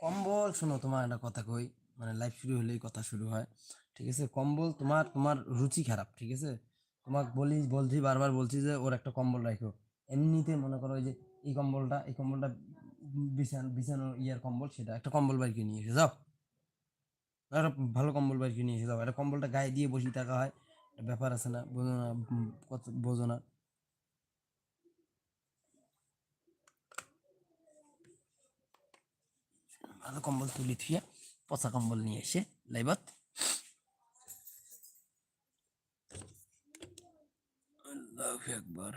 কম্বল, শোনো, তোমার একটা কথা কই মানে লাইভ শুরু হলেই কথা শুরু হয়, ঠিক আছে? কম্বল তোমার তোমার রুচি খারাপ, ঠিক আছে? তোমাকে বলি, বলছি, বারবার বলছি যে ওর একটা কম্বল রাখো। এমনিতে মনে করো ওই যে এই কম্বলটা এই কম্বলটা বিছান, বিছানো ইয়ার কম্বল সেটা একটা কম্বল বাইকে নিয়ে এসে যাও। একটা ভালো কম্বল বাইকে নিয়ে এসে যাও। একটা কম্বলটা গায়ে দিয়ে বসে থাকা হয় ব্যাপার আছে না, বোঝো না কত, বোঝো না। ভালো কম্বল তুলি থুয়ে পচা কম্বল নিয়ে এসে লাইবত। আল্লাহু আকবার।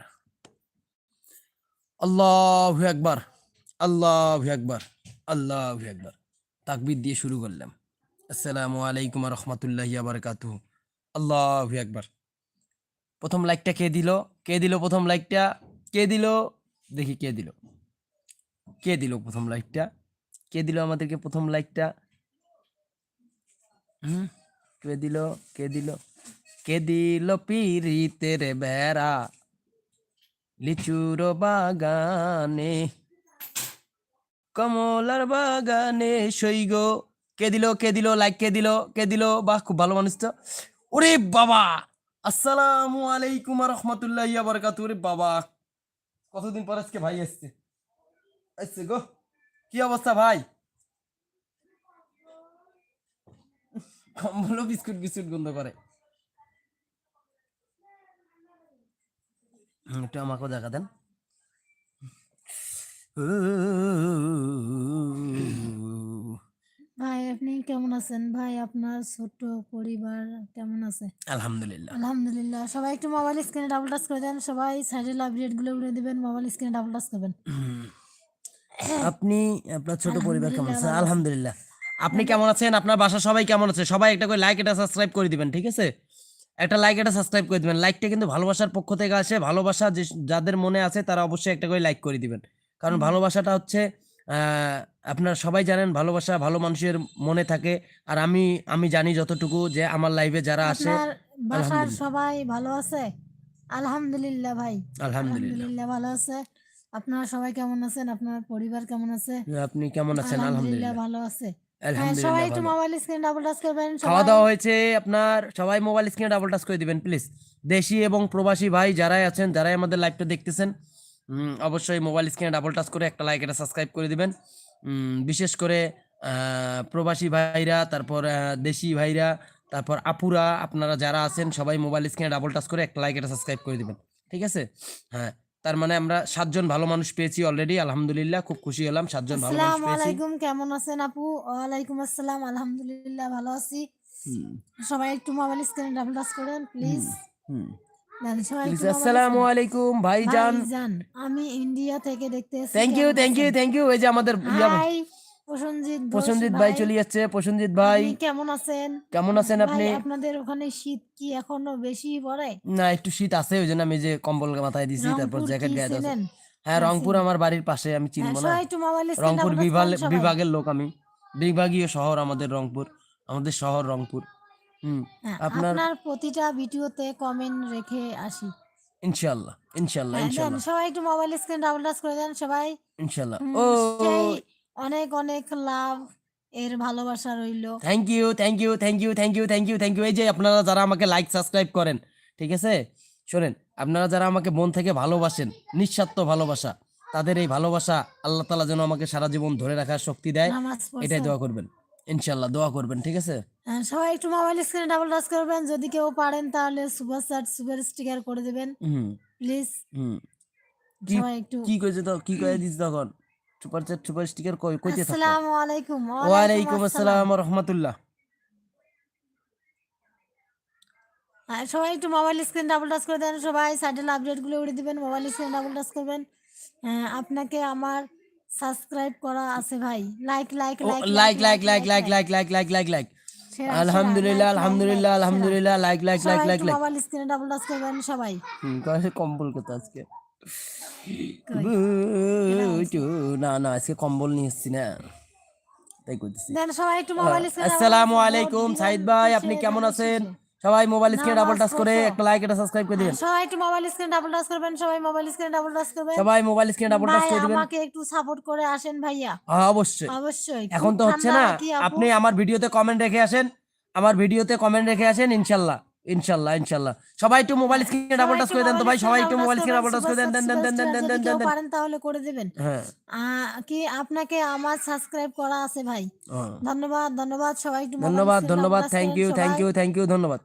আল্লাহু আকবার আল্লাহু আকবার আল্লাহু আকবার। তাকবীর দিয়ে শুরু করলাম। আসসালামু আলাইকুম রহমতুল্লাহ বারকাতুহু। আল্লাহু আকবার। প্রথম লাইকটা কে দিল? কে দিল প্রথম লাইকটা? কে দিল? দেখি কে দিল। কে দিল প্রথম লাইকটা? কে দিল আমাদেরকে প্রথম লাইকটা? হুম? কে দিল? কে দিল? কে দিল পিরিতের বেড়া? লিচুর বাগানে, কমলার বাগানে সৈগ কে দিল কে দিল লাইক কে দিল কে দিল? বাহ, খুব ভালো মানুষ তো। ওরে বাবা, আসসালামু আলাইকুম রহমতুল্লাহ বরকাত ওরে বাবা, কতদিন পর আজকে ভাই আসছে আসছে গো। কি অবস্থা ভাই? কম্বল বিস্কুট বিস্কুট গন্ধ করে। একটু আমাকেও দেখা দেন। ভাই আপনি কেমন আছেন? ভাই আপনার ছোট্ট পরিবার কেমন আছে? আলহামদুলিল্লাহ। আলহামদুলিল্লাহ। সবাই একটু মোবাইল স্ক্রিনে ডাবল টাচ করে দেন। সবাই সাইডের আপডেটগুলো উড়ে দিবেন মোবাইল স্ক্রিনে ডাবল টাচ করবেন। আপনি আপনার ছোট পরিবার কেমন আছে? আলহামদুলিল্লাহ, আলহামদুলিল্লাহ। আপনি কেমন আছেন? আপনার বাসা সবাই কেমন আছে? সবাই একটা করে লাইক এটা সাবস্ক্রাইব করে দিবেন ঠিক আছে? একটা লাইক এটা সাবস্ক্রাইব করে দিবেন। লাইকটা কিন্তু ভালোবাসার পক্ষ থেকে আসে। ভালোবাসা যে যাদের মনে আছে তারা অবশ্যই একটা করে লাইক করে দিবেন। কারণ ভালোবাসাটা হচ্ছে আপনারা সবাই জানেন ভালোবাসা ভালো মানুষের মনে থাকে। আর আমি আমি জানি যতটুকু যে আমার লাইভে যারা আসে বাসার সবাই ভালো আছে? আলহামদুলিল্লাহ ভাই। আলহামদুলিল্লাহ। ভালো আছে। আপনারা সবাই কেমন আছেন? আপনার পরিবার কেমন আছে? আপনি কেমন আছেন? আলহামদুলিল্লাহ। ভালো আছে। হ্যাঁ সবাই একটু। মোবাইল স্ক্রিনে ডাবল টাচ করবেন খাওয়া দাওয়া হয়েছে আপনার সবাই মোবাইল স্ক্রিনে ডাবল টাচ করে দিবেন প্লিজ দেশি এবং প্রবাসী ভাই যারাই আছেন যারাই আমাদের লাইভটা দেখতেছেন অবশ্যই মোবাইল স্ক্রিনে ডাবল টাচ করে একটা লাইক একটা সাবস্ক্রাইব করে দিবেন। বিশেষ করে আহ, প্রবাসী ভাইরা তারপর দেশি ভাইরা তারপর আপুরা আপনারা যারা আছেন সবাই মোবাইল স্ক্রিনে ডাবল টাচ করে একটা লাইক একটা সাবস্ক্রাইব করে দিবেন। ঠিক আছে? হ্যাঁ। তার মানে আমরা সাতজন ভালো মানুষ পেয়েছি অলরেডি আলহামদুলিল্লাহ খুব খুশি হলাম সাতজন ভালো মানুষ আসসালামু পেয়েছি। আলাইকুম কেমন আছেন আপু? ওয়ালাইকুম আসসালাম আলহামদুলিল্লাহ ভালো আছি। সবাই একটু মোবাইল স্ক্রিনে ডাবল টাচ করেন প্লিজ আসসালামু আলাইকুম ভাইজান। আমি ইন্ডিয়া থেকে দেখতে thank you thank you? Thank you এই যে আমাদের প্রসেনজিৎ ভাই চলে যাচ্ছে। প্রসেনজিৎ ভাই কেমন আছেন? কেমন আছেন আপনি? আপনাদের ওখানে শীত কি এখনও বেশি পড়ে? না একটু শীত আছে ওই জন্য আমি যে কম্বল মাথায় দিছি তারপর জ্যাকেট গায়ে দিয়েছি হ্যাঁ রংপুর আমার বাড়ির পাশে আমি হ্যাঁ, চিনবো না একটু মোবাইল রংপুর বিভাগের লোক আমি। বিভাগীয় শহর আমাদের রংপুর আমাদের শহর রংপুর। হুম আপনার প্রতিটা ভিডিওতে কমেন্ট রেখে আসি। ইনশাআল্লাহ ইনশাআল্লাহ হ্যাঁ, ইনশাআল্লাহ সবাই একটু মোবাইল স্ক্রিন টাচ করে দেন সবাই। ইনশাআল্লাহ ও অনেক অনেক লাভ। এর ভালোবাসা রইল। Thank you thank you thank you thank you thank you thank you এই যে আপনারা যারা আমাকে লাইক সাবস্ক্রাইব করেন ঠিক আছে? শোনেন আপনারা যারা আমাকে মন থেকে ভালোবাসেন নিঃস্বার্থ ভালোবাসা তাদের এই ভালোবাসা আল্লাহ তালা যেন আমাকে সারা জীবন ধরে রাখার শক্তি দেয়। এটাই দোয়া করবেন ইনশাল্লাহ দোয়া করবেন ঠিক আছে? হ্যাঁ, সবাই একটু মোবাইল স্ক্রিনে ডাবল টাচ করবেন। যদি কেউ পারেন তাহলে সুপার চ্যাট সুপার স্টিকার করে দিবেন। প্লিজ কি কি কইছে তো কি কয়ে দিস তখন? সুপার চ্যাট সুপার স্টিকার কই কইতে থাকো আসসালামু আলাইকুম ওয়ালাইকুম আসসালাম রহমতুল্লাহ হ্যাঁ, সবাই একটু মোবাইল স্ক্রিন ডাবল টাচ করে দেন সবাই সাইডের আপডেটগুলো উড়ে দিবেন মোবাইল স্ক্রিন ডাবল টাচ করবেন হ্যাঁ, আপনাকে আমার সাবস্ক্রাইব করা আছে ভাই like like like like like like like like like like like আলহামদুলিল্লাহ আলহামদুলিল্লাহ আলহামদুলিল্লাহ like like like like like mobile স্ক্রিনে ডাবল টাচ করবেন সবাই হুম কম্বল কথা আজকে না না আজকে কম্বল নিয়ে এসছি না। তাই করতেছি স্ক্রিন আসসালামু আলাইকুম সাইদ ভাই আপনি কেমন আছেন? সবাই মোবাইল স্ক্রিনে ডাবল টাচ করে একটা লাইক একটা সাবস্ক্রাইব করে দিবেন। সবাই একটু মোবাইল স্ক্রিন ডাবল টাচ করবেন সবাই মোবাইল স্ক্রিন ডাবল টাচ করবেন। সবাই মোবাইল স্ক্রিনে ডাবল টাচ করে দিবেন। আমাকে একটু সাপোর্ট করে আসেন ভাইয়া। হ্যাঁ অবশ্যই। অবশ্যই এখন তো হচ্ছে না আপনি আমার ভিডিওতে কমেন্ট রেখে আসেন। আমার ভিডিওতে কমেন্ট রেখে আসেন ইনশাল্লাহ। ইনশাল্লাহ ইনশাল্লাহ সবাই একটু মোবাইল স্ক্রিনে ডাবল টাচ করে দেন তো ভাই সবাই একটু মোবাইল স্ক্রিনে ডাবল টাচ করে দেন দেন দেন দেন দেন দেন দেন দেন দেন পারেন তাহলে করে দিবেন হ্যাঁ কি আপনাকে আমার সাবস্ক্রাইব করা আছে ভাই হ্যাঁ। ধন্যবাদ ধন্যবাদ সবাই একটু ধন্যবাদ ধন্যবাদ thank you thank you thank you ধন্যবাদ।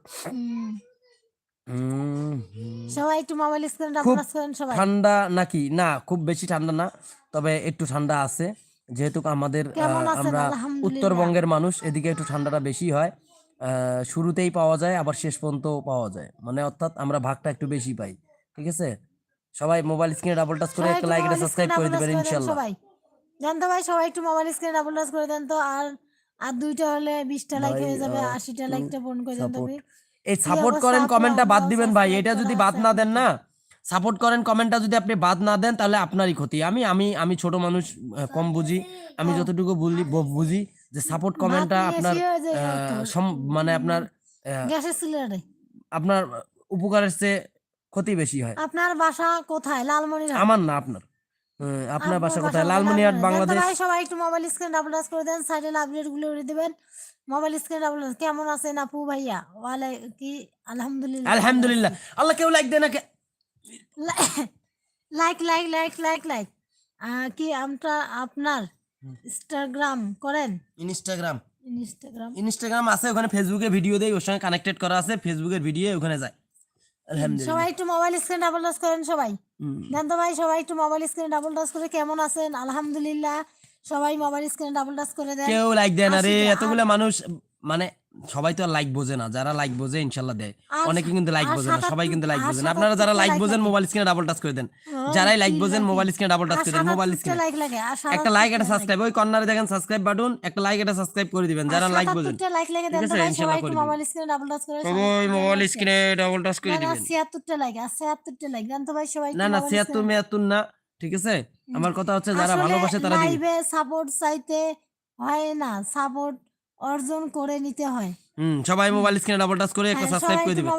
সবাই একটু মোবাইল স্ক্রিন ডাবল টাচ করেন সবাই ঠান্ডা নাকি না খুব বেশি ঠান্ডা না তবে একটু ঠান্ডা আছে যেহেতু আমাদের? আমরা উত্তরবঙ্গের মানুষ এদিকে একটু ঠান্ডাটা বেশি হয় শুরুতেই পাওয়া যায় আবার শেষ পর্যন্ত পাওয়া যায়। মানে অর্থাৎ আমরা ভাগটা একটু বেশি পাই ঠিক আছে? সবাই মোবাইল স্ক্রিনে ডাবল টাচ করে একটা লাইক একটা সাবস্ক্রাইব করে দিবেন ইনশাল্লাহ। সবাই। জানতো ভাই সবাই একটু মোবাইল স্ক্রিন ডাবল টাচ করে দেন তো আর আর দুইটা হলে বিশটা লাইক হয়ে যাবে আহ, আশিটা একটু লাইকটা পূরণ করে দেন তবে এই সাপোর্ট করেন কমেন্টটা বাদ দিবেন ভাই এটা যদি বাদ না দেন না সাপোর্ট করেন কমেন্টটা যদি আপনি বাদ না দেন তাহলে আপনারই ক্ষতি। আমি আমি আমি ছোট মানুষ কম বুঝি। আমি যতটুকু বুঝি বুঝি। যে সাপোর্ট কমেন্টটা আপনার মানে আপনার গ্যাসের সিলিন্ডারে আপনার উপকারের চেয়ে ক্ষতি বেশি হয়। আপনার বাসা কোথায়? লালমনিরহাট। আমার না আপনার। আপনার বাসা কোথায়? লালমনিরহাট। বাংলাদেশ। সবাই একটু মোবাইল স্ক্রিন ডাবল টাচ করে দেন সাইডে আপডেটগুলো উড়ে দিবেন। মোবাইল স্ক্রিন ডাবল কেমন আছেন আপু ভাইয়া? ওয়ালে কি আলহামদুলিল্লাহ। আলহামদুলিল্লাহ। আল্লাহ কেউ লাইক দেয় না কে- like like like like like কি আমরা আপনার? ইনস্টাগ্রাম করেন? ইনস্টাগ্রাম ইনস্টাগ্রাম ইনস্টাগ্রাম আছে ওখানে ফেসবুকে ভিডিও দেই ওর সঙ্গে কানেক্টেড করা আছে ফেসবুকের ভিডিও ওখানে যায়। আলহামদুলিল্লাহ। সবাই একটু মোবাইল স্ক্রিন ডাবল টাচ করেন সবাই। জানতো ভাই সবাই একটু মোবাইল স্ক্রিন ডাবল টাচ করে কেমন আছেন? আলহামদুলিল্লাহ সবাই মোবাইল স্ক্রিন ডাবল টাচ করে দেন। কেউ লাইক দেন আরে এতগুলো মানুষ মানে সবাই তো লাইক বোঝে না। যারা লাইক বোঝে ইনশাল্লাহ দেয়। অনেকে কিন্তু লাইক বোঝে না সবাই কিন্তু লাইক বোঝে না। আপনারা যারা লাইক বোঝেন মোবাইল স্ক্রিনে ডাবল টাচ করে দেন। যারাই লাইক বোঝেন মোবাইল স্ক্রিনে ডাবল টাচ করে দেন মোবাইল স্ক্রিনে লাইক লাগে? আর একটা লাইক একটা সাবস্ক্রাইব ওই কর্নারে দেখেন সাবস্ক্রাইব বাটন একটা লাইক একটা সাবস্ক্রাইব করে দিবেন। যারা লাইক বোঝেন। লাইক লাগে দেন আছে, সবাই। মোবাইল স্ক্রিনে ডাবল টাচ করে সবাই মোবাইল স্ক্রিনে ডাবল টাচ করে দিবেন। ছিয়াত্তরটা লাইক আর ছিয়াত্তরটা লাইক দেন তো ভাই সবাই না না ছিয়াত্তর মেয়াত্তর না। ঠিক আছে? আমার কথা হচ্ছে যারা ভালোবাসে তারা দিবে সাপোর্ট চাইতে হয় না। সাপোর্ট অর্জন করে নিতে হয়। হুম সবাই মোবাইল স্ক্রিনে ডাবল টাচ করে একটা হ্যাঁ, সাবস্ক্রাইব করে দিবেন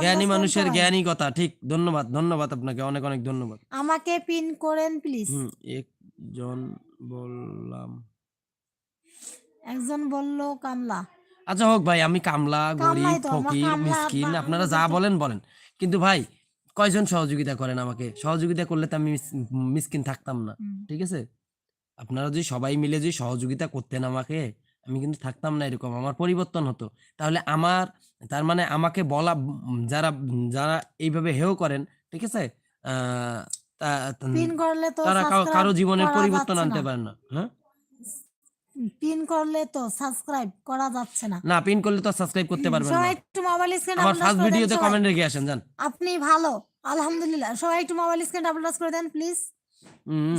জ্ঞানী মানুষের জ্ঞানী কথা ঠিক ধন্যবাদ ধন্যবাদ আপনাকে অনেক অনেক ধন্যবাদ। আমাকে পিন করেন প্লিজ হুম একজন বললাম। একজন বলল কামলা। আচ্ছা হোক ভাই আমি কামলা গরিব কামলাই ফকির মিসকিন আপনারা যা বলেন বলেন। কিন্তু ভাই কয়জন সহযোগিতা করেন আমাকে? সহযোগিতা করলে তো আমি মিস- মিসকিন থাকতাম না ঠিক আছে? আপনারা যদি সবাই মিলে যদি সহযোগিতা করতেন আমাকে আমি কিন্তু থাকতাম না এরকম আমার পরিবর্তন হতো তাহলে আমার তার মানে আমাকে বলা যারা যারা এইভাবে হেও করেন ঠিক আছে তারা কারো- জীবনের পরিবর্তন আনতে। পারেন না হ্যাঁ পিন করলে তো সাবস্ক্রাইব করা যাচ্ছে না না পিন করলে তো সাবস্ক্রাইব করতে পারবেন না সবাই একটু মোবাইল স্ক্রিন আমার ফার্স্ট ভিডিওতে কমেন্ট রেখে আসেন জান আপনি ভালো আলহামদুলিল্লাহ সবাই একটু মোবাইল স্ক্রিন ডাবল টাচ করে দেন প্লিজ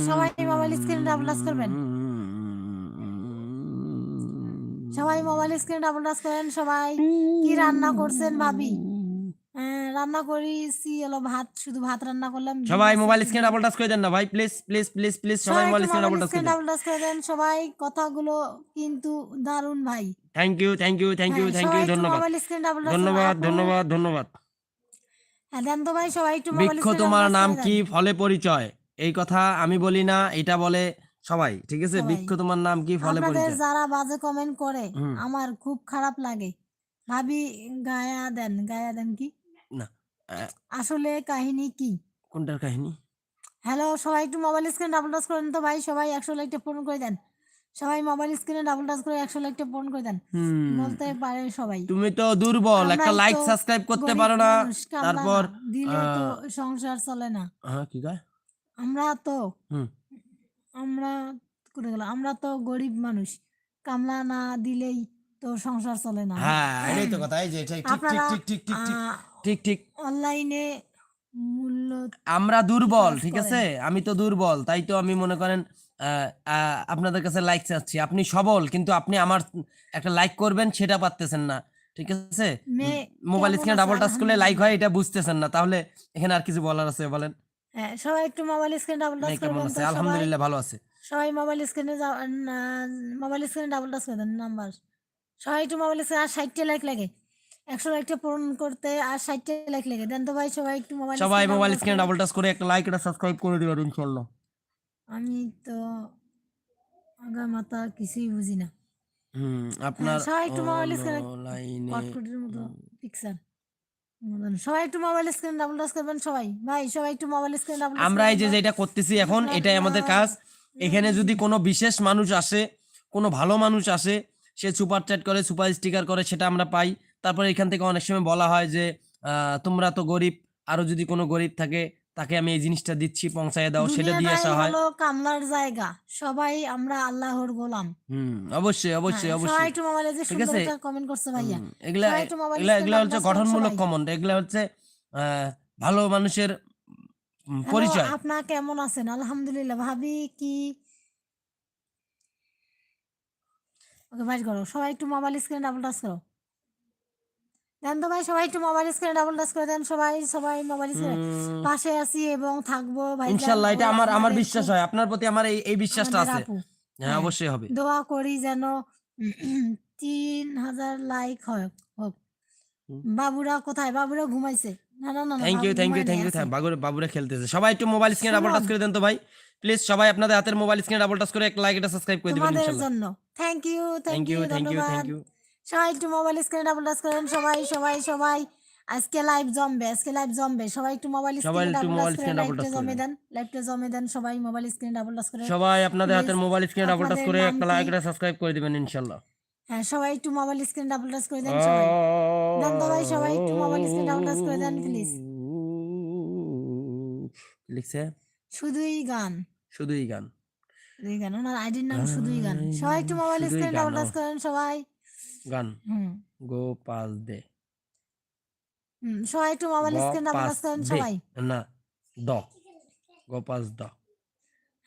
সবাই মোবাইল স্ক্রিন ডাবল টাচ করবেন সবাই মোবাইল স্ক্রিন ডাবল টাচ করেন সবাই কি রান্না করছেন ভাবি? হ্যাঁ, রান্না করেছি হলো ভাত শুধু ভাত রান্না করলাম সবাই মোবাইল স্ক্রিনে ডাবল টাচ করে দেন না ভাই প্লিজ প্লিজ প্লিজ প্লিজ সবাই মোবাইল স্ক্রিনে ডাবল টাচ করে দেন। ডাবল টাচ করে দেন সবাই কথাগুলো কিন্তু দারুণ ভাই। Thank you thank you thank you thank you ধন্যবাদ। ধন্যবাদ ধন্যবাদ ধন্যবাদ। দেন তো ভাই সবাই একটু বৃক্ষ তোমার নাম কি? ফলে পরিচয়। এই কথা আমি বলি না এটা বলে সবাই ঠিক আছে? সবাই। বৃক্ষ তোমার নাম কি? ফলে আপনাদের পরিচয়। যারা বাজে কমেন্ট করে হুম। আমার খুব খারাপ লাগে। ভাবি গায়া দেন গায়া দেন কি? না আহ, আসলে কাহিনী কি? কোনটার কাহিনী? হ্যালো সবাই একটু মোবাইল স্ক্রিন ডাবল টাচ করেন তো ভাই সবাই একশো লাইকটা পূরণ করে দেন। সবাই মোবাইল স্ক্রিনে ডাবল টাচ করে একশো লাইকটা পূরণ করে দেন। হুম। বলতে পারে সবাই। তুমি তো দুর্বল আমরাই একটা লাইক তো সাবস্ক্রাইব করতে গরিব পারো না। মানুষ, কামলা তারপর না, দিলে তো সংসার চলে না। হ্যাঁ কি কয় আমরা তো হুম। আমরা করে গেল আমরা তো গরিব মানুষ। কামলা না দিলেই তো সংসার চলে না। হ্যাঁ এটাই তো কথা। এই যে ঠিক ঠিক ঠিক ঠিক ঠিক ঠিক ঠিক ঠিক। অনলাইনে মূল্য আমরা দুর্বল ঠিক আছে? আমি তো দুর্বল তাই তো আমি মনে করেন আপনাদের কাছে লাইক চাচ্ছি। আপনি সবল কিন্তু আপনি আমার একটা লাইক করবেন সেটা পারতেছেন না ঠিক আছে? মোবাইল স্ক্রিনে ডাবল টাচ করলে লাইক হয় এটা বুঝতেছেন না। তাহলে এখানে আর কিছু বলার আছে বলেন? হ্যাঁ সবাই একটু মোবাইল স্ক্রিন ডাবল টাচ কেমন আছে। আলহামদুলিল্লাহ ভালো আছে। সবাই মোবাইল স্ক্রিনে মোবাইল স্ক্রিনে ডাবল টাচ করে দেন নাম্বার সবাই একটু মোবাইল স্ক্রিনে আর ষাটটা লাইক লাগে। একশো লাইকটা পূরণ করতে আর ষাটটা লাইক লাগে। দেন তো ভাই সবাই একটু মোবাইল সবাই মোবাইল স্ক্রিনে ডাবল টাচ করে একটা লাইক একটা সাবস্ক্রাইব করে দিবেন ইনশাআল্লাহ। আমি তো আগা মাথা কিছুই বুঝি না। হুম আপনার সবাই একটু মোবাইল স্ক্রিনে পিকচার সবাই একটু মোবাইল স্ক্রিন ডাবল টাচ করবেন সবাই। ভাই সবাই একটু মোবাইল স্ক্রিন ডাবল আমরা এই যে যেটা করতেছি এখন এটাই আমাদের কাজ। এখানে যদি কোনো বিশেষ মানুষ আসে কোনো ভালো মানুষ আসে সে সুপার চ্যাট করে সুপার স্টিকার করে সেটা আমরা পাই। তারপরে এখান থেকে অনেক সময় বলা হয় যে তোমরা তো গরিব আরও যদি কোনো গরিব থাকে তাকে আমি এই জিনিসটা দিচ্ছি পৌঁছায় দাও সেটা দিয়ে আসা হয়। হলো কামলার জায়গা। সবাই আমরা আল্লাহর গোলাম। হুম অবশ্যই অবশ্যই হ্যাঁ, সবাই অবশ্যই। একটু মোবাইলে যে ঠিক সুন্দর একটা কমেন্ট করছে ভাইয়া। এগুলা সবাই এগুলা এগুলা হচ্ছে গঠনমূলক কমেন্ট এগুলা হচ্ছে ভালো মানুষের পরিচয়। আপনা কেমন আছেন? আলহামদুলিল্লাহ ভাবি কি? ওকে বাইর করো। সবাই একটু মোবাইল স্ক্রিনে ডাবল টাচ করো। দেন তো ভাই সবাই একটু মোবাইল স্ক্রিনে ডাবল টাচ করে দেন সবাই সবাই মোবাইল স্ক্রিনে পাশে আছি এবং থাকব ভাই ইনশাল্লাহ এটা আমার আমার বিশ্বাস হয়। আপনার প্রতি আমার এই এই বিশ্বাসটা আছে। হ্যাঁ হ্যাঁ। অবশ্যই হবে। দোয়া করি যেন তিন হাজার লাইক হয়। হোক। বাবুরা কোথায়? বাবুরা ঘুমাইছে। না না না না, thank you thank you thank you. বাবুরে বাবুরে খেলতেছে। সবাই একটু মোবাইল স্ক্রিনে ডাবল টাচ করে দেন তো ভাই। প্লিজ সবাই আপনাদের হাতের মোবাইল স্ক্রিনে ডাবল টাচ করে একটা লাইক এটা সাবস্ক্রাইব করে দিবেন ইনশাআল্লাহ জন্য। Thank you thank you thank you thank you সবাই একটু মোবাইল স্ক্রিনে ডাবল টাচ করেন সবাই সবাই সবাই। আজকে লাইভ জমবে আজকে লাইভ জমবে। সবাই একটু মোবাইল সবাই স্ক্রিনে ডাবল টাচ করে লাইভটা জমে। দেন লাইভটা জমে দেন সবাই মোবাইল স্ক্রিনে ডাবল টাচ করে সবাই আপনাদের হাতের মোবাইল স্ক্রিনে ডাবল টাচ করে একটা লাইক এটা সাবস্ক্রাইব করে দিবেন ইনশাআল্লাহ। হ্যাঁ সবাই একটু মোবাইল স্ক্রিনে ডাবল টাচ করে দেন সবাই। দেন ভাই সবাই একটু মোবাইল স্ক্রিনে ডাবল টাচ করে দেন প্লিজ লিখছে? শুধুই গান। শুধুই গান। শুধুই গান ওনার আইডির নাম শুধুই গান। সবাই একটু মোবাইল স্ক্রিনে ডাবল টাচ করেন সবাই। গান। গোপাল দে। সবাই একটু মোবাইল স্ক্রিন আপনার সবাই। না দ। গোপাল দ।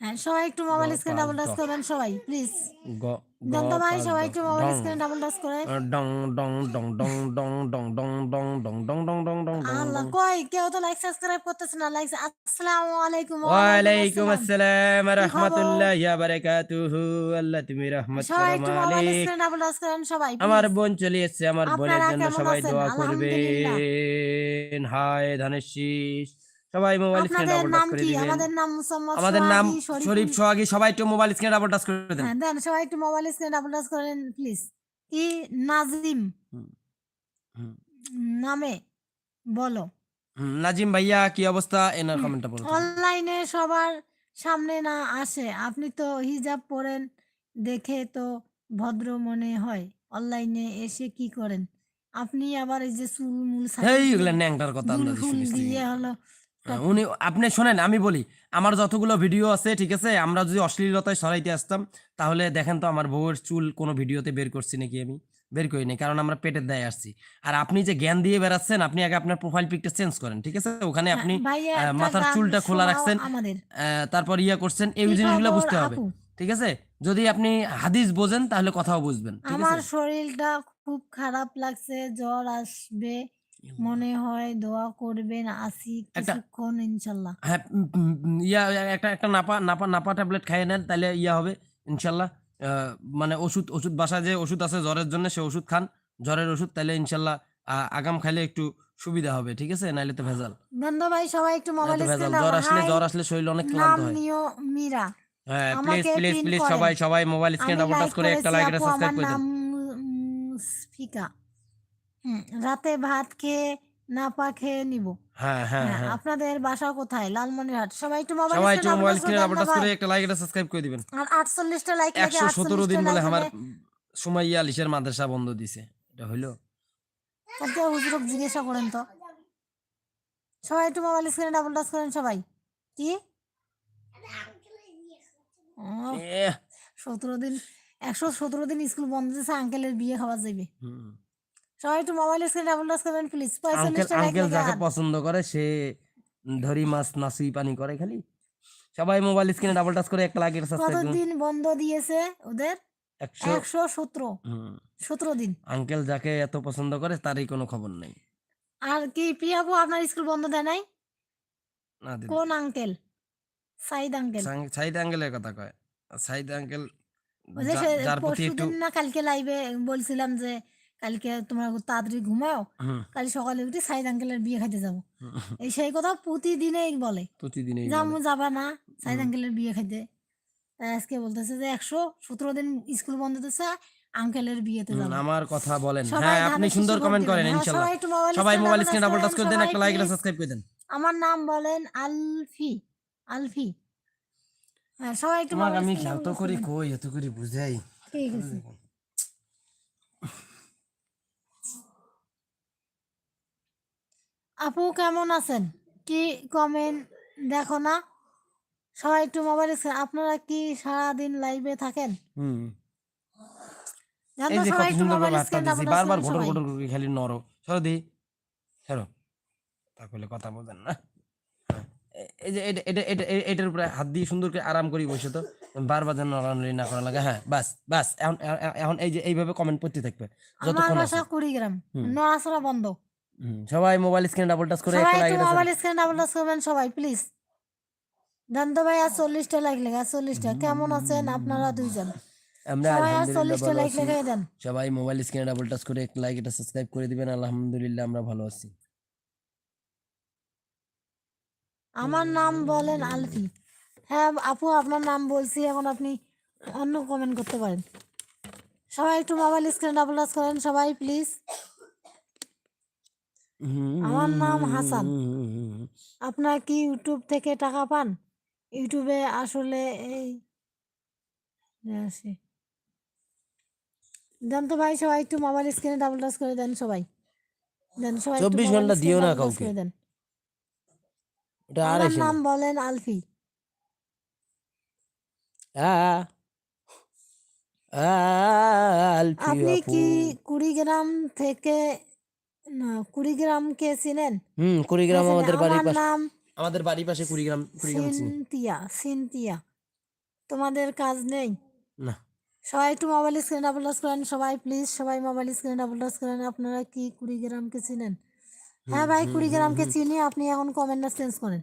হ্যাঁ সবাই একটু মোবাইল স্ক্রিনে ডাবল টাচ করবেন সবাই প্লিজ গ দেন গ তো ভাই পাস সবাই একটু মোবাইল। স্ক্রিনে ডাবল টাচ করে ডং ডং ডং ডং ডং ডং ডং ডং ডং ডং ডং ডং ডং ডং আল্লাহ কই কেউ তো লাইক সাবস্ক্রাইব করতেছে না লাইক আসসালামু আলাইকুম ওয়ালাইকুম আসসালাম। আসসালাম রাহমাতুল্লাহি ওয়া বারাকাতুহু আল্লাহ তুমি রহমত সবাই করো মালিক সবাই আমার বোন চলে এসেছে আমার বোনের জন্য সবাই? দোয়া। করবেন হাই ধানের শীষ সবাই মোবাইল স্ক্রিনে ডাবল টাচ করে দিবেন। আমাদের নাম মুসাম্মদ আমাদের নাম শরীফ সোহাগী সবাই একটু মোবাইল স্ক্রিনে ডাবল টাচ করে দেন। হ্যাঁ দেন সবাই একটু মোবাইল স্ক্রিনে ডাবল টাচ করেন প্লিজ কি নাজিম। নামে বলো। নাজিম ভাইয়া কি অবস্থা? এনার কমেন্টটা বলুন অনলাইনে সবার সামনে না আসে। আপনি তো হিজাব পরেন দেখে তো ভদ্র মনে হয়। অনলাইনে এসে কি করেন? আপনি আবার এই যে চুল মুল এই ন্যাংটার কথা আমরা দিয়ে হলো উনি আপনি শোনেন আমি বলি আমার যতগুলো ভিডিও আছে ঠিক আছে আমরা যদি অশ্লীলতায় সরাইতে আসতাম তাহলে দেখেন তো আমার বউয়ের চুল কোনো ভিডিওতে বের করছি নাকি আমি? বের করিনি কারণ আমরা পেটের দায়ে আসছি। আর আপনি যে জ্ঞান দিয়ে বেড়াচ্ছেন আপনি আগে আপনার প্রোফাইল পিকটা চেঞ্জ করেন ঠিক আছে? ওখানে আপনি হ্যাঁ, একটা মাথার চুলটা খোলা রাখছেন তারপর ইয়া করছেন এই জিনিসগুলো বুঝতে হবে ঠিক আছে? যদি আপনি হাদিস বোঝেন তাহলে কথাও বুঝবেন আমার শরীরটা খুব খারাপ লাগছে জ্বর আসবে মনে হয় দোয়া করবেন আসি কিছুক্ষণ ইনশাল্লাহ। হ্যাঁ ইয়া একটা একটা নাপা নাপা নাপা ট্যাবলেট খাইয়ে নেন তাহলে ইয়া হবে ইনশাল্লাহ। মানে ওষুধ ওষুধ বাসায় যে ওষুধ আছে জ্বরের জন্য সে ওষুধ খান। জ্বরের ওষুধ তাহলে ইনশাল্লাহ আগাম খাইলে একটু সুবিধা হবে ঠিক আছে? নাইলে তো ভেজাল। নন্দ ভাই সবাই একটু মোবাইল ভেজাল। জ্বর আসলে জ্বর আসলে শরীর অনেক ক্লান্ত হয়। মীরা। হ্যাঁ প্লিজ প্লিজ প্লিজ সবাই সবাই মোবাইল স্ক্রিন ডাবল টাচ করে একটা লাইক আমার সাবস্ক্রাইব করে দেন। মুসফিকা হুম, রাতে ভাত খেয়ে না পা খেয়ে নিব। হ্যাঁ হ্যাঁ হ্যাঁ, হ্যাঁ। আপনাদের বাসা কোথায়? লালমনিরহাট। সবাই একটু মোবাইল সবাই একটু মোবাইল স্ক্রিন করে একটা লাইক একটা সাবস্ক্রাইব করে দিবেন। আর আটচল্লিশটা লাইক একশো সতেরো দিন বলে আমার সুমাইয়া আলিশের মাদ্রাসা বন্ধ দিছে। এটা হইল। আজকে হুজুরক জিজ্ঞাসা করেন তো। সবাই একটু মোবাইল স্ক্রিনে ডাবল টাচ করেন সবাই। কি? এহ, সতেরো দিন একশো সতেরো দিন স্কুল বন্ধ দিয়েছে আঙ্কেলের বিয়ে খাওয়া যাবে হুম। সবাই একটু মোবাইল স্ক্রিনে ডাবল টাচ করবেন প্লিজ আঙ্কেল যাকে পছন্দ করে সে ধরি মাছ নাসুই পানি করে খালি। সবাই মোবাইল স্ক্রিনে ডাবল টাচ করে একটা কতদিন বন্ধ দিয়েছে ওদের? একশো সতেরো। সতেরো দিন। আঙ্কেল যাকে এত পছন্দ করে তারই কোনো খবর নেই। আর কি প্রিয়াবু আপনার স্কুল বন্ধ দেয় নাই? কোন আঙ্কেল সাইদ আঙ্কেল সাইদ আঙ্কেলের কথা কয়। সাইদ আঙ্কেল যার প্রতি একটু না কালকে লাইভে বলছিলাম যে কালকে তোমার তাড়াতাড়ি ঘুমাও কাল সকালে উঠে সাইদ আঙ্কেলের বিয়ে খাইতে যাব। এই সেই কথা প্রতিদিনেই বলে। প্রতিদিনই জামু বলে। যাবা না সাইদ। আঙ্কেলের বিয়ে খাইতে। আজকে বলতেছে যে একশো সতেরো দিন স্কুল বন্ধ দিতেছে আঙ্কেলের বিয়েতে যাব। আমার কথা বলেন। হ্যাঁ আপনি সুন্দর কমেন্ট করেন হ্যাঁ, ইনশাল্লাহ। সবাই মোবাইল স্ক্রিনে ডাবল টাচ করে দেন একটা লাইক please। সাবস্ক্রাইব করে দেন। আমার নাম বলেন আলফি আলফি। হ্যাঁ সবাই একটু আমি double touch করে। কই এত করে বুঝাই। ঠিক আছে। আপু কেমন আছেন? কি কমেন্ট দেখো না। সবাই একটু মোবাইল আপনারা কি সারাদিন লাইভে থাকেন? হুম। এই যে কত সুন্দর স্ক্রিন বার্তা দিছি বারবার ঘটর ঘটর করে খালি নরো সরো দি সরো। তাহলে কথা বলেন না। এই যে এটা এটা এটা এটার উপরে হাত দিয়ে সুন্দর করে আরাম করি বসে তো। বারবার যেন নড়ানড়ি না করা লাগে। হ্যাঁ বাস বাস। এখন এখন- এই যে এইভাবে কমেন্ট পড়তে থাকবে। আমার যতক্ষণ আছে। বাসা কুড়িগ্রাম। নড়াচড়া বন্ধ। সবাই মোবাইল স্ক্রিনে ডাবল টাচ করে সবাই একটা মোবাইল স্ক্রিন ডাবল টাচ করবেন সবাই প্লিজ দেন তো ভাই আর চল্লিশটা লাইক লেগে চল্লিশটা। কেমন আছেন আপনারা দুইজন? আমরা চল্লিশটা লাইক আছি। লেগে দেন। সবাই মোবাইল স্ক্রিনে ডাবল টাচ করে একটা লাইক এটা সাবস্ক্রাইব করে দিবেন। আলহামদুলিল্লাহ আমরা ভালো আছি। আমার নাম বলেন আলফি। হ্যাঁ আপু আপনার নাম বলছি এখন আপনি অন্য কমেন্ট করতে পারেন। সবাই একটু মোবাইল স্ক্রিন ডাবল টাচ করেন সবাই প্লিজ আমার নাম হাসান। আপনার কি ইউটিউব থেকে টাকা পান ইউটিউবে আসলে এই দেন তো ভাই সবাই একটু মোবাইল স্ক্রিনে ডাবল টাচ করে দেন সবাই দেন সবাই একটু 24 mobile ঘণ্টা দিও না কাউকে। দেন আর আমার নাম বলেন আলফি আপনি আপু কি কুড়িগ্রাম থেকে না কুড়িগ্রামকে চিনেন? হুম কুড়িগ্রাম আমাদের বাড়ির পাশে। নাম আমাদের বাড়ির পাশে কুড়িগ্রাম কুড়িগ্রাম সিনতিয়া সিনতিয়া তোমাদের কাজ নেই? না। সবাই একটু মোবাইল স্ক্রিন ডাবল টাচ করেন সবাই প্লিজ সবাই মোবাইল স্ক্রিন ডাবল টাচ করেন। আপনারা কি কুড়িগ্রামকে চিনেন? হ্যাঁ ভাই কুড়িগ্রামকে চিনি আপনি এখন কমেন্টটা চেঞ্জ করেন।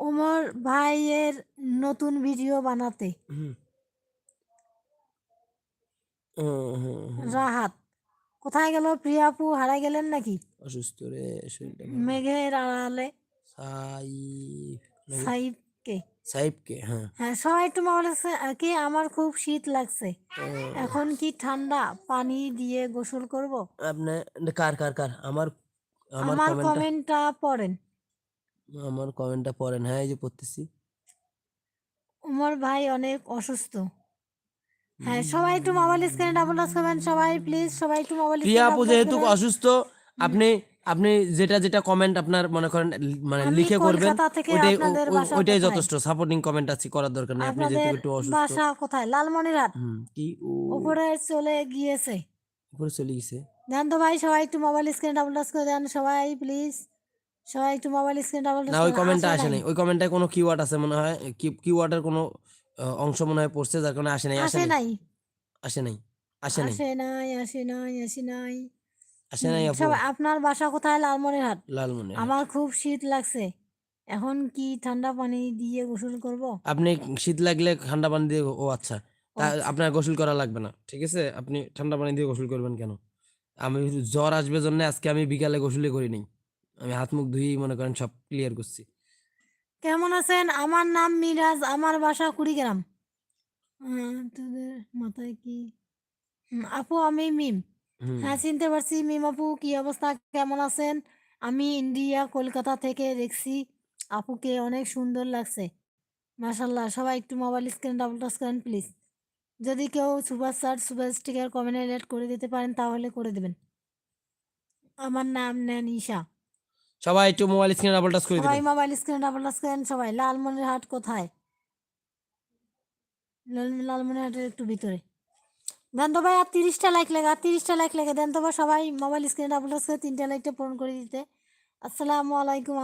ওমর ভাইয়ের নতুন ভিডিও বানাতে। রাহাত। কোথায় গেল? প্রিয়াপু হারাই গেলেন নাকি? অসুস্থ রে শরীরটা মেঘের আড়ালে। সাইফ? সাইবকে সাইফকে হ্যাঁ। হ্যাঁ সবাই একটু মোবাইল কি আমার খুব শীত লাগছে। এখন কি ঠান্ডা? পানি দিয়ে গোসল করব? আপনার কার কার কার? আমার আমার কমেন্টটা পড়েন। আমার কমেন্টটা পড়েন হ্যাঁ এই যে পড়তেছি। উমর ভাই অনেক অসুস্থ। হ্যাঁ সবাই একটু মোবাইল স্ক্রিনে ডাবল টাচ করবেন সবাই প্লিজ সবাই একটু মোবাইল প্রিয়া আপু যেহেতু অসুস্থ আপনি আপনি যেটা যেটা কমেন্ট আপনার মনে করেন মানে লিখে করবেন ওইটাই ওইটাই যথেষ্ট সাপোর্টিং কমেন্ট আছে করার দরকার নেই আপনি যেহেতু একটু অসুস্থ। বাসা কোথায়? লালমনিরহাট। কি উপরে চলে গিয়েছে। উপরে চলে গেছে দেন তো ভাই সবাই একটু মোবাইল স্ক্রিনে ডাবল টাচ করে দেন সবাই প্লিজ সবাই একটু মোবাইল স্ক্রিনে ডাবল টাচ না ওই কমেন্টটা আসে নাই ওই কমেন্টে কোনো কিওয়ার্ড আছে মনে হয়? কিওয়ার্ডের কোনো অংশ মনে হয় পড়ছে যার কারণে আসে নাই আসে নাই। আসে নাই আসে নাই। আসে নাই আসে নাই আসে নাই। আসে নাই আপনার বাসা কোথায়? লালমনিরহাট। লালমনে আমার খুব শীত লাগছে। এখন কি ঠান্ডা পানি দিয়ে গোসল করব? আপনি শীত লাগলে ঠান্ডা পানি দিয়ে ও আচ্ছা। আপনার গোসল করা লাগবে না ঠিক আছে? আপনি ঠান্ডা পানি দিয়ে গোসল করবেন কেন? আমি জ্বর আসবে জন্য আজকে আমি বিকালে গোসলই করি নাই আমি হাত মুখ ধুয়েই মনে করেন সব ক্লিয়ার করছি। কেমন আছেন? আমার নাম মিরাজ আমার বাসা কুড়িগ্রাম। তোদের মাথায় কি? আপু আমি মিম। হ্যাঁ চিনতে পারছি। মিম আপু কি অবস্থা? কেমন আছেন? আমি ইন্ডিয়া কলকাতা থেকে দেখছি। আপুকে অনেক সুন্দর লাগছে। মাশাল্লাহ সবাই একটু মোবাইল স্ক্রিন ডাবল টাচ করেন প্লিজ যদি কেউ super chat super sticker comment করে দিতে পারেন তাহলে করে দেবেন। আমার নাম নেন ঈশা। সবাই একটু মোবাইল স্ক্রিনে ডাবল টাচ করে সবাই দিবেন। মোবাইল স্ক্রিনে ডাবল টাচ করেন সবাই। লালমনিরহাট কোথায়? লাল- লালমনিরহাটের একটু ভিতরে। দেন তো ভাই আর তিরিশটা লাইক লেগে আর তিরিশটা লাইক লেগে দেন তো ভাই সবাই মোবাইল স্ক্রিনে ডাবল টাচ করে তিনটা লাইকটা পূরণ করে দিতে। আসসালামু আলাইকুম।